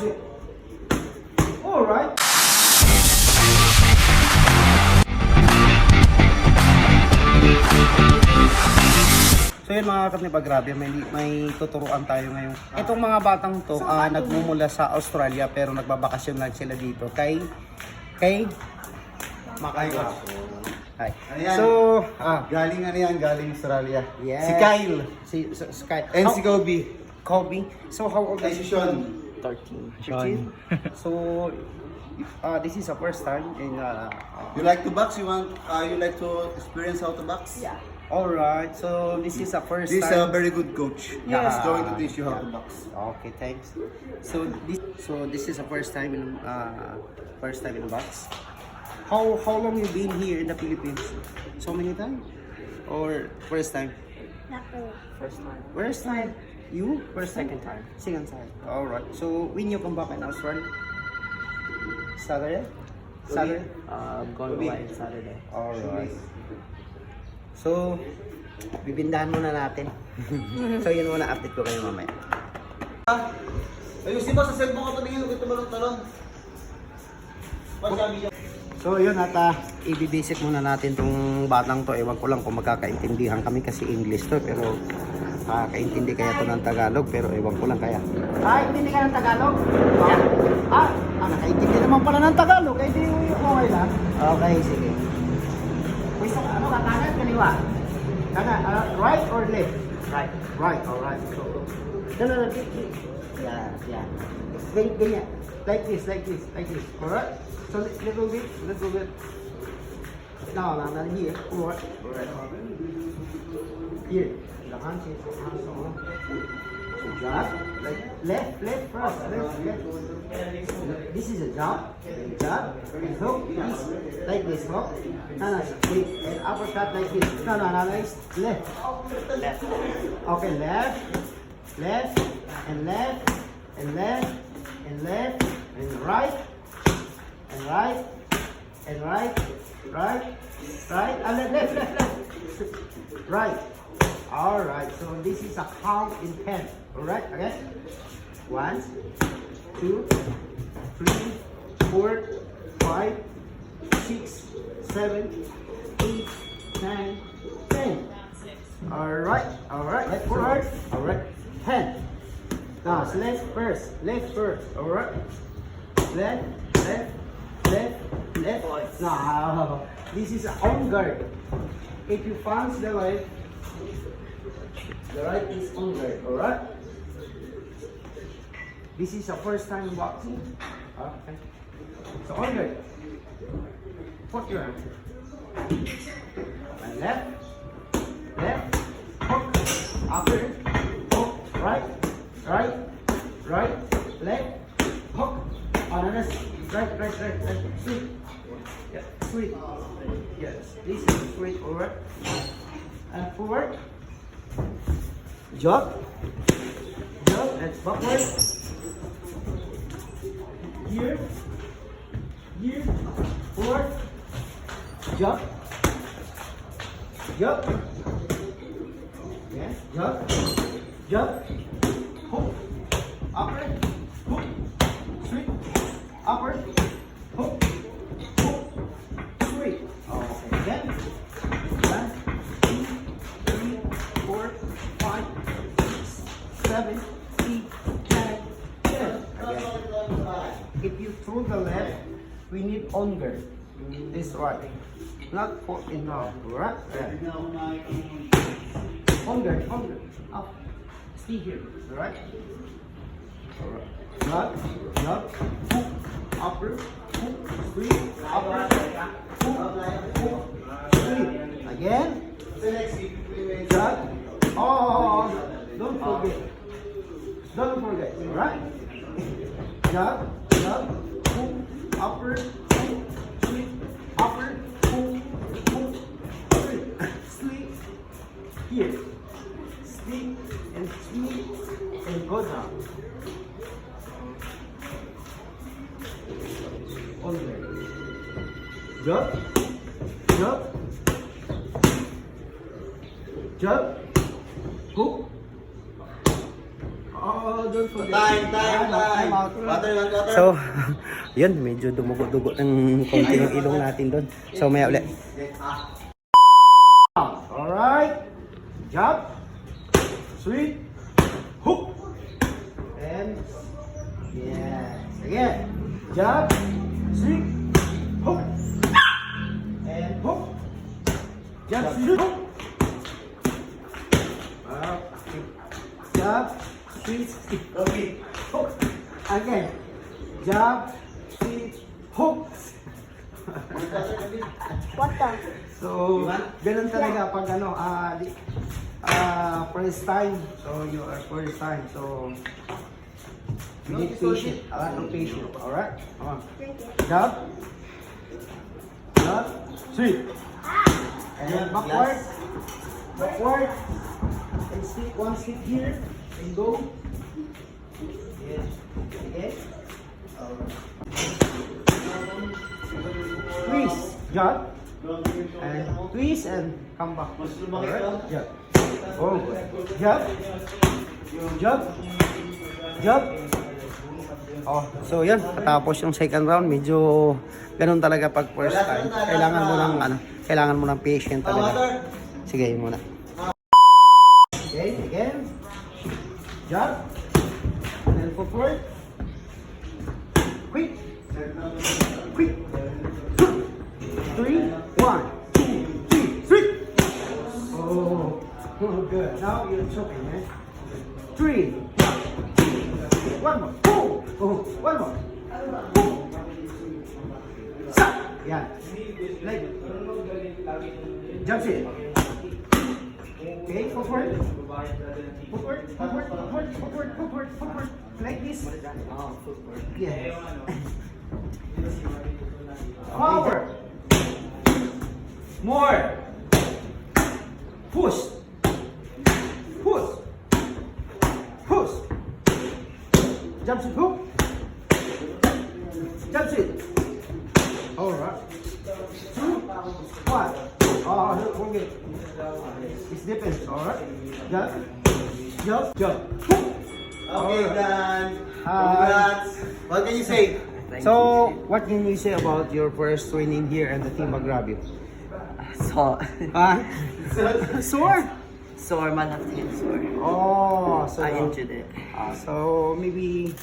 That's it. Alright. So yun mga kapnipa, grabe, may, may tuturuan tayo ngayon. Itong mga batang to, ah, nagmumula sa Australia pero nagbabakasyon lang sila dito. Kay, kay, Makay Hi. Ayan. So, ah, Galing ano yan, galing Australia. Yes. Si Kyle. si, si, si Kyle. And How- si Kobe. Kobe. So how old Ay, is si? Sean. 13. 13. so, uh, this is the first time in uh, You like to box? You want, uh, you like to experience how to box? Yeah. Alright, so this is the first This is a time. very good coach. Yeah. He's going to teach you how to box. Okay, thanks. So this so this is the first time in uh first time in the box. How how long you been here in the Philippines? So many times? Or first time? First time. First time. You? First time? Second time. Second time. Alright. So when you come back in Australia? Saturday? Saturday? Uh, going away Saturday. Alright. So, bibindahan muna natin. so, yun muna update ko kayo mamaya. Ayusin mo sa cellphone ko tumingin kung tumalong-talon. What's sabi niya? So, yun at uh, i-basic muna natin tong batang to. Ewan ko lang kung magkakaintindihan kami kasi English to. Pero, makakaintindi kaya to ng Tagalog. Pero, ewan ko lang kaya. Ah, intindi ka ng Tagalog? Yeah. Ah, ah, nakaintindi naman pala ng Tagalog. Kaya di okay lang. Okay, sige. Gusto ka, ano ka, kanan, kaliwa? Kanan, ah, right or left? Right. Right, alright. So, no, no, no, yeah, yeah. Ganyan, ganyan. Like this, like this, like this. Alright? So, li- little bit, little bit. No, no, no, here. Alright. Alright. Here. The hands is hands on. So, jab. Left, left first. Left, left. This is a jab. Jab. And hook. This. Like this, hook. No, no. And uppercut like this. No, no, no. Left. Left. Okay, left. Left. And left. And left. And left. And right. And right. And right. Right. Right. And left, left, left. Right. All right. So this is a count in ten. All right. Okay. One, two, three, four, five, six, seven, eight, nine, ten. All right. All right. Left forward. All right. Ten. Now left first. Left first. All right. Left. Left. Left. Left. No. This is on guard. If you punch the right, the right is on right. This is the first time in boxing. Okay. So on guard. Put your hand. And left. Left. Hook. Upper. Hook. Right. Right. Right. Left. Hook. On another. Right. Right. Right. Right. Sweet. Yeah. Sweet. Yes. This is sweet. Alright. And forward. Jog. Jog. and backward. Here. Here. Forward. Jog. Jog. Yes. Jog. Jog. Hook. Upper. Hook. Sweep. Upper. Hook. Hook. Sweep. Okay. Again. One, two, three, four, five, six, seven, eight, nine, ten. Again. If you throw the left, guard. This right. Not for now. Right? On guard, on. Up. Stay here. Alright? Alright. Not, not, hook, upper, hook, sweep, upper, hook, hook. Again. Jog. Oh, don't forget. Don't forget, alright? Jog, jog, hook, upper, Time, time, Time. Water, water. So, yun, medyo dumugo-dugo ng konti yung ilong natin doon. So, maya ulit. Alright. Jump. Sweep. Hook. And yes. Again. Jump. Sweep. Hook. And hook. Jump. Sweep. Hook. Okay. Jump. Sweep. Okay. Hook. Again. Jump. Sweep. Hook. What the? So, ganun talaga pag ano, ah, di- ah, first time. So, you are first time. So, you need patient. A lot of patience. Alright? Come on. Jump. Jump. Sweep. And then backward. Backward. And stick one stick here. And go. Twist. Jump. And twist and come back. Alright? Jump. Oh, good. Jump. Jump. Jump. Oh, so yun, katapos yung second round, medyo ganun talaga pag first time. Kailangan mo ng ano, kailangan mo ng patient Ah, talaga. Sige, yun muna. Okay, again. Jump. Forward. Quick. Quick. Three, one, two, three, three. Oh, oh, good. Now you're choking, man. Three. One more. Four. Oh, one more. Stop. Yeah. Jump it. Okay, forward. Forward, forward, forward, forward, forward, forward. Like this. Oh. Yes. Power. More. Push. Push. Push. Jump it hook. Jump it. All right. Two. One. Oh, don't forget. It depends. All right. Jump. Jump. Jump. Hook. Okay, done. Hi. Congrats. What can you say? So, what can you say about your first training here and the team Agrabio? So, Ah, sore. sore man natin, sore. Oh, so I injured it. Ah, so maybe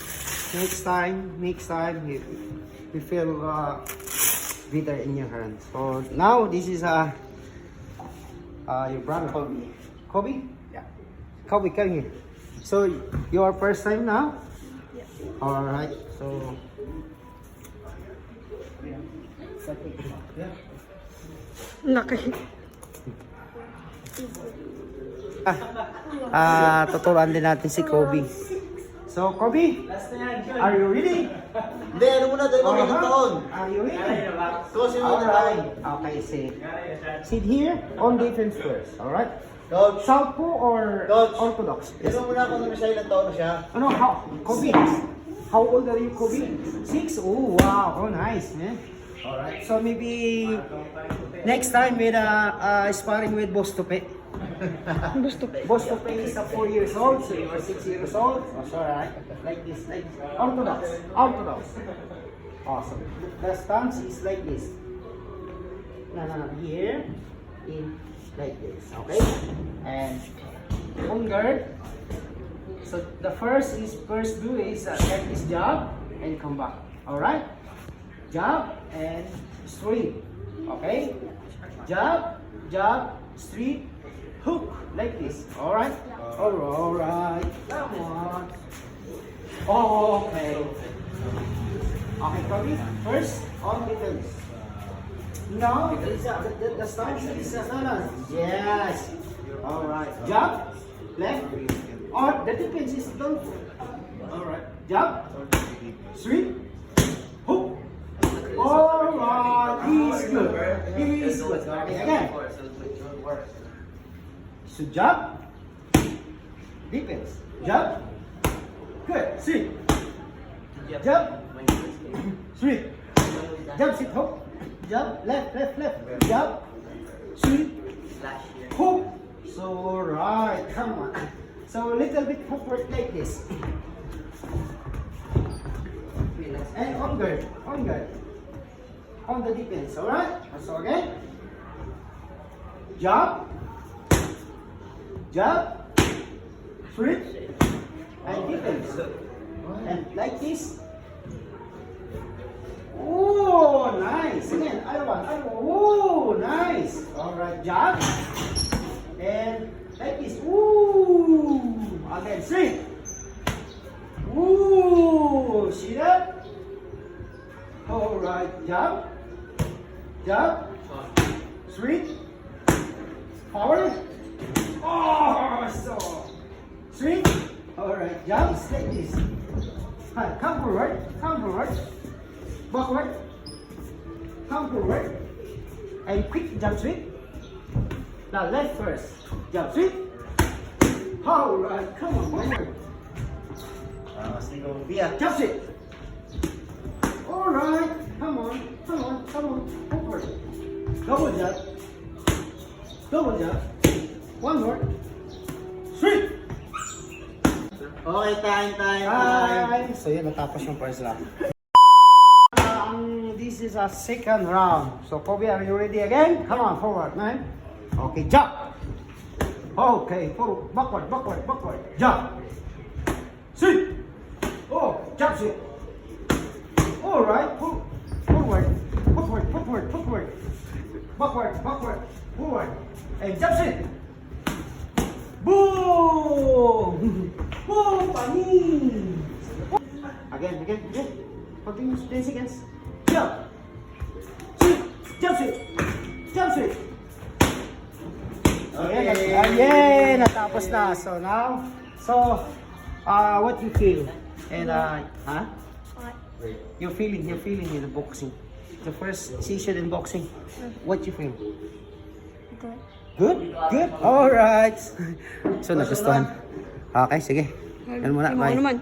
next time, next time you, you feel uh, better in your hands. So now this is uh, uh your brother Kobe. Kobe? Yeah. Kobe, come here. So your first time now? Yeah. All right. So. Laki. Ah, tuturuan din natin si Kobe. So Kobe, are you ready? Hindi, ano muna, tayo ng taon. Are you ready? Mga taon. Alright. Okay, sit. Sit here on defense first. Alright? Coach, Southpaw or Coach. Orthodox? yes. muna kung siya ilang taon na siya. Ano, how, Kobe, how old are you, Kobe? Six? Oh, wow. Oh, nice, man. Alright. So maybe next time with uh, uh, sparring with Boss Tope. Gusto pa. Boss Tope is uh, four years old, so you are six years old. Oh, alright. Like this, like Orthodox. Orthodox. Awesome. The stance is like this. No, no. Here, in, like this. Okay? And guard. So the first is first do is uh, get this jab and come back. All right? Jab and street. Okay? Jab, jab, street, hook like this. All right? All right. All right. Come on. Okay. Okay. First on defense. No, it's, uh, the, the, stance is uh, no, no. Yes. All right. Jump, left. Or the defense is don't. All right. Jump, sweep, hook. All right. He's good. He's good. Again. So jab, defense. jump. good. Sweep. Jab, sweep. Jump, sit, hook. Jump, left, left, left. Jump, sweep, hook. So, right, come on. So a little bit footwork like this. And on guard, on guard. On the defense, alright? So again. Jump. Jump. Flip. And defense. And like this. Oh, nice. Again, other one, other one. Oh, nice. Alright, jump. And like this. Ooh. Again, three. Ooh. See that? Alright, jump. Jump. Three. Forward. Oh, so. Three. Alright, jump. Like this. Hi, come forward. Come forward. Backward. Come forward. And quick jump sweep. Now left first. Jump sweep. Alright, come on, forward. Ah, sige ko. Jump sweep. Alright, come on, come on, come on, forward. Double jump. Double jump. One more. Sweep. Okay, time, time, time. Time. So yun, natapos yung first round. Is a second round. So Kobe, are you ready again? Come on, forward, man. Okay, jump. Okay, forward, backward, backward, backward, jump. Sweep. Oh, jump sweep. All right, for- forward, forward, forward, forward, backward, backward, forward, and jump sweep. Boom! Boom! Again, again, again. Continuous 10 seconds. Jump! Sweep! Okay. Okay. Yay! Natapos na. So now, so, uh, what you feel? And, uh, huh? Your feeling, your feeling in the boxing. The first session in boxing. What you feel? Good. Good? Good? Alright. So, nagustuhan. Okay, sige. Yan muna, bye. ano man.